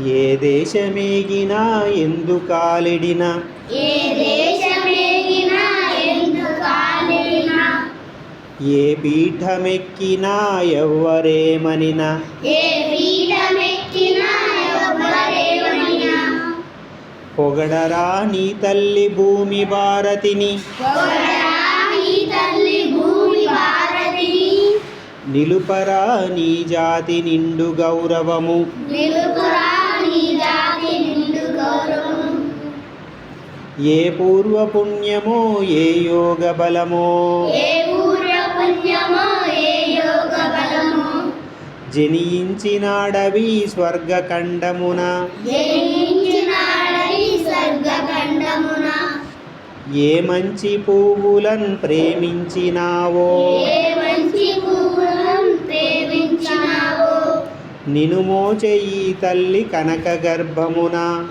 ఏ దేశమేగినా ఎందు కాలిడినా? ఏ దేశమేగినా ఎందుకాలినా ఏ పీఠమెక్కినా ఎవ్వరేమనినా? ఏ పీఠమెక్కినా ఎవ్వరేమనినా? పొగడరా నీ తల్లి భూమి భారతిని. పొగడరా నీ తల్లి భూమి భారతిని. నిలుపరా నీ జాతి నిండు గౌరవము. నిలుపురా ఏ పూర్వ పుణ్యమో ఏ యోగ బలమో జనించినాడవి స్వర్గఖండమున. ఏ మంచి పువ్వులన్ ప్రేమించినావో? నిను మోచే ఈ తల్లి కనక గర్భమున.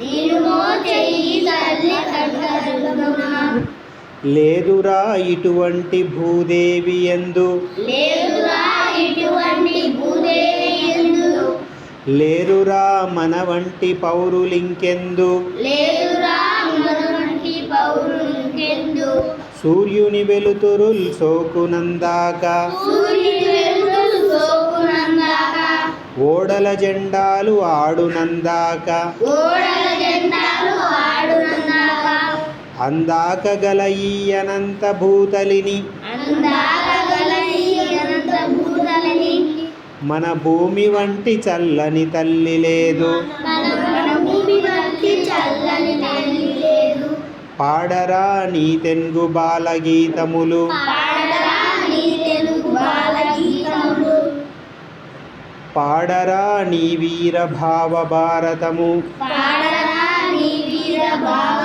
లేదురా ఇటువంటి భూదేవి ఎందు. లేరురా మన వంటి పౌరులింకెందు. లేదురా మనవంటి పౌరులకెందు. సూర్యుని వెలుతురుల్ సోకునందాక సూర్యుని వెలుగులు సోకునందాక ఓడల జెండాలు ఆడునందాక. అందాక గల ఈ అనంత భూతలిని. మన భూమి వంటి చల్లని తల్లి లేదు. పాడరా నీ తెంగు బాలగీతములు. పాడరా నీ తెలుగు బాలగీతములు పాడరా నీ వీర భావ భారతము. పాడరా నీ వీర భావ